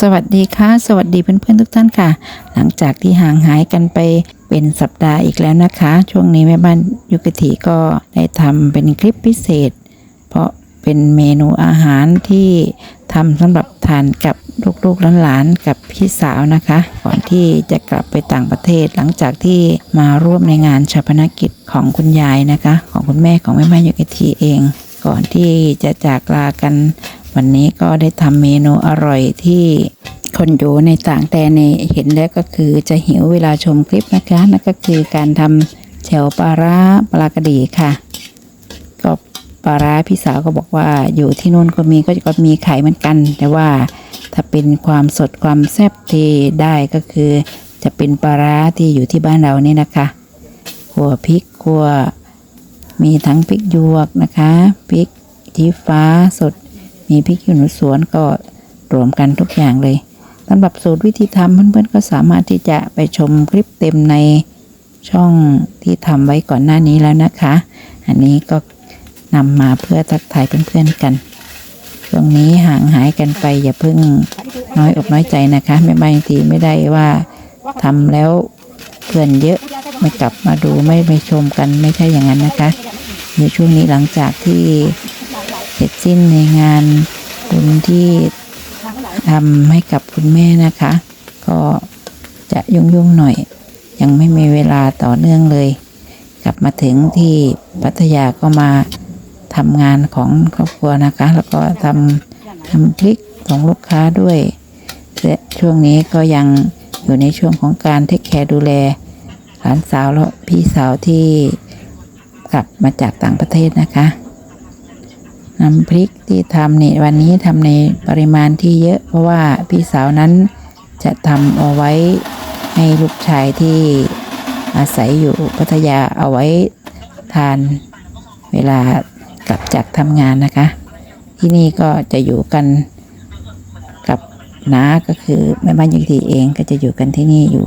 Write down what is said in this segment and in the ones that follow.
สวัสดีค่ะ สวัสดีเพื่อนๆทุกท่านค่ะ หลังจากที่ห่างหายกันไปเป็นสัปดาห์อีกแล้วนะคะ ช่วงนี้แม่บ้านยุกติก็ได้ทำเป็นคลิปพิเศษ เพราะเป็นเมนูอาหารที่ทำสำหรับทานกับลูกๆหลานๆกับพี่สาวนะคะ ก่อนที่จะกลับไปต่างประเทศ หลังจากที่มาร่วมในงานชาปนกิจของคุณยายนะคะ ของคุณแม่ของแม่บ้านยุกติเอง ก่อนที่จะจากลากัน วันนี้ก็ได้ทำเมนูอร่อยที่คนอยู่ในต่างแดนในเห็นแล้วก็คือจะหิวเวลาชมคลิปนะคะนั่นก็คือการทำแฉวปลาร้าปลากระดีค่ะ ก็ปลาร้าพี่สาวก็บอกว่าอยู่ที่นู่นก็มีก็ก็มีขายเหมือนกัน แต่ว่าถ้าเป็นความสดความแซ่บที่ได้ก็คือ จะเป็นปลาร้าที่อยู่ที่บ้านเรานี่นะคะขัวพริกขัวมีทั้งพริกหยวกนะคะพริกชี้ฟ้าสด มีพริกขี้หนูสวนก็รวมกันทุกอย่างเลยสำหรับสูตรวิธีทำเพื่อนๆก็สามารถที่จะไปชมคลิปเต็มในช่องที่ทำไว้ก่อนหน้านี้แล้วนะคะ อันนี้ก็นำมาเพื่อทักทายเพื่อนๆกันช่วงนี้ห่างหายกันไปอย่าเพิ่งน้อยอกน้อยใจนะคะ ไม่บางทีไม่ได้ว่าทำแล้วเพื่อนเยอะไม่กลับมาดูไม่ไปชมกันไม่ใช่อย่างนั้นนะคะ ในช่วงนี้หลังจากที่ เสร็จสิ้นในงานบุญที่ทำให้กับคุณแม่นะคะ ก็จะยุ่งๆหน่อย ยังไม่มีเวลาต่อเนื่องเลย กลับมาถึงที่พัทยาก็มาทำงานของครอบครัวนะคะ แล้วก็ทำทำพริกของลูกค้าด้วยและช่วงนี้ก็ยังอยู่ในช่วงของการเทคแคร์ดูแลหลานสาวและพี่สาวที่กลับมาจากต่างประเทศนะคะ น้ำพริกที่ทำเนี่ยวันนี้ทำในปริมาณที่เยอะ เพราะว่าพี่สาวนั้นจะทำเอาไว้ให้ลูกชายที่อาศัยอยู่พัทยาเอาไว้ทานเวลากลับจากทำงานนะคะ ที่นี่ก็จะอยู่กันกับน้าก็คือแม่บ้านยุทีเองก็จะอยู่กันที่นี่อยู่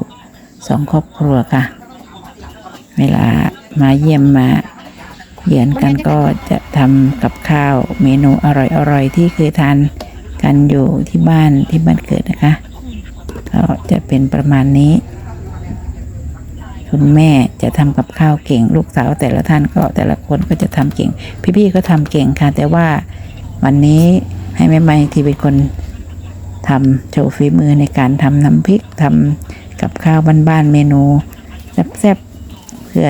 สองครอบครัวค่ะ เวลามาเยี่ยมมา เยือนกันก็จะทำกับข้าวเมนูอร่อยๆ ที่เคยทานกันอยู่ที่บ้านที่บ้านเกิดนะคะก็จะเป็นประมาณนี้คุณแม่จะทำกับข้าวเก่ง ลูกสาวแต่ละท่านก็แต่ละคนก็จะทำเก่ง พี่ๆก็ทำเก่งค่ะ แต่ว่าวันนี้ให้แม่ไม่ที่เป็นคนทำโชว์ฝีมือในการทำน้ำพริกทำกับข้าวบ้านๆเมนูแซ่บๆเพื่อ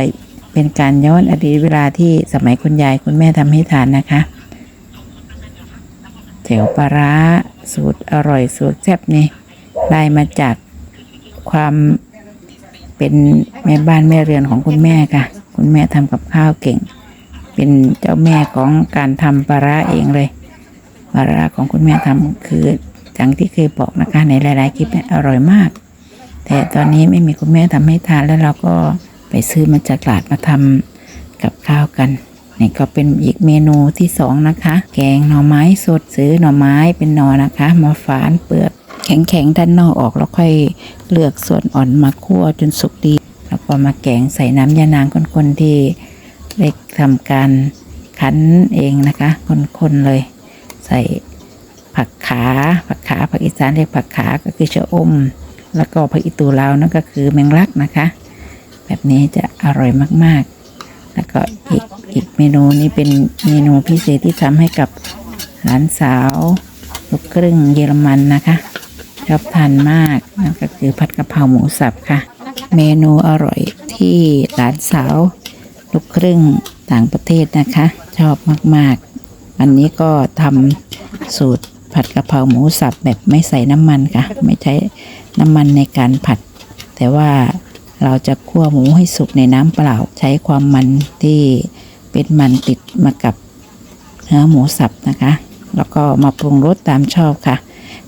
เป็นการย้อนอดีตเวลาที่สมัยคุณยายคุณแม่ทำให้ทานนะคะแถวปลาร้าสูตรอร่อยสูตรแซ่บนี่ได้มาจากความเป็นแม่บ้านแม่เรือนของคุณแม่ค่ะ คุณแม่ทำกับข้าวเก่ง เป็นเจ้าแม่ของการทำปลาร้าเองเลยปลาร้าของคุณแม่ทำคือจังที่เคยบอกนะคะในหลาย ๆ คลิปเนี่ยอร่อยมาก แต่ตอนนี้ไม่มีคุณแม่ทำให้ทานแล้วเราก็ ไปซื้อมาจากตลาดมาทำกับข้าวกันนี่ก็เป็นอีกเมนูที่สองนะคะ แกงหน่อไม้สดซื้อหน่อไม้เป็นหน่อนะคะ มาฝานเปลือกแข็งๆด้านนอกออกแล้วค่อยเลือกส่วนอ่อนมาคั่วจนสุกดี แล้วก็มาแกงใส่น้ำยานางคนๆที่เล็กทำการคั้นเองนะคะ คนๆเลย ใส่ผักขา ผักขาผักอีสานเรียกผักขาก็คือชะอม แล้วก็ผักอีตูลาวนั่นก็คือแมงลักนะคะ แบบนี้จะอร่อยมากๆ แล้วก็อีกอีกเมนูนี้เป็นเมนูพิเศษที่ทำให้กับหลานสาวลูกครึ่งเยอรมันนะคะชอบทานมากนั่นก็คือผัดกะเพราหมูสับค่ะ เมนูอร่อยที่หลานสาวลูกครึ่งต่างประเทศนะคะ ชอบมากๆ อันนี้ก็ทำสูตรผัดกะเพราหมูสับแบบไม่ใส่น้ำมันค่ะ ไม่ใช้น้ำมันในการผัด แต่ว่า เราจะคั่วหมูให้สุกในน้ำเปล่า ใช้ความมันที่เป็นมันติดมากับเนื้อหมูสับนะคะ แล้วก็มาปรุงรสตามชอบค่ะ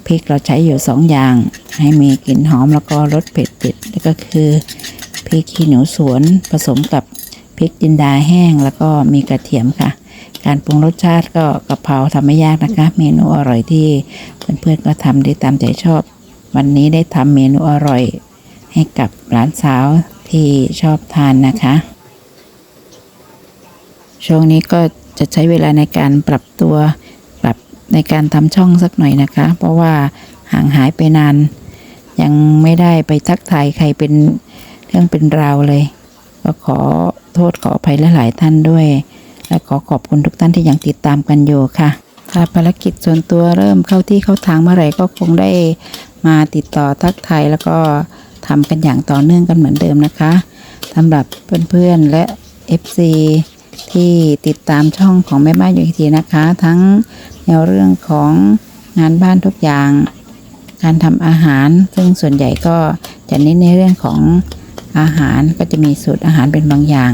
พริกเราใช้อยู่สองอย่าง ให้มีกลิ่นหอมแล้วก็รสเผ็ดติดแล้วก็คือพริกขี้หนูสวนผสมกับพริกจินดาแห้งแล้วก็มีกระเทียมค่ะ การปรุงรสชาติก็กะเพราทำไม่ยากนะคะ เมนูอร่อยที่เพื่อนๆก็ทำได้ตามใจชอบ วันนี้ได้ทำเมนูอร่อย ให้กับหลานสาวที่ชอบทานนะคะ ช่วงนี้ก็จะใช้เวลาในการปรับตัวปรับในการทำช่องสักหน่อยนะคะ เพราะว่าห่างหายไปนาน ยังไม่ได้ไปทักทายใครเป็นเรื่องเป็นราวเลย ก็ขอโทษขออภัยหลายๆท่านด้วย และขอขอบคุณทุกท่านที่ยังติดตามกันอยู่ค่ะ ถ้าภารกิจส่วนตัวเริ่มเข้าที่เข้าทางเมื่อไหร่ก็คงได้มาติดต่อทักทายแล้วก็ ทำกันอย่างต่อเนื่องกันเหมือนเดิมนะคะสำหรับเพื่อนๆและ FC ที่ติดตามช่องของแม่บ้านอยู่ทีนะคะ ทั้งแนวเรื่องของงานบ้านทุกอย่าง การทำอาหาร ซึ่งส่วนใหญ่ก็จะเน้นในเรื่องของอาหารก็จะมีสูตรอาหารเป็นบางอย่าง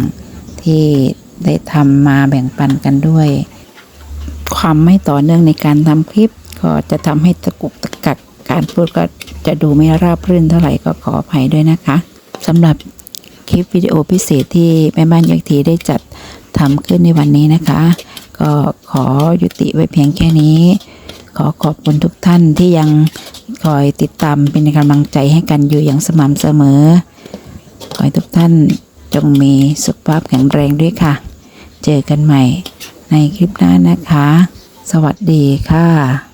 ที่ได้ทำมาแบ่งปันกันด้วย ความไม่ต่อเนื่องในการทำคลิป ก็จะทำให้ตะกุกตะกัก การพูดก็จะดูไม่ราบรื่นเท่าไหร่ก็ขออภัยด้วยนะคะสำหรับคลิปวิดีโอพิเศษที่แม่บ้านยักษ์ทีได้จัดทำขึ้นในวันนี้นะคะ ก็ขอยุติไว้เพียงแค่นี้ ขอขอบคุณทุกท่านที่ยังคอยติดตามเป็นกำลังใจให้กันอยู่อย่างสม่ำเสมอ ขอให้ทุกท่านจงมีสุขภาพแข็งแรงด้วยค่ะ เจอกันใหม่ในคลิปหน้านะคะ สวัสดีค่ะ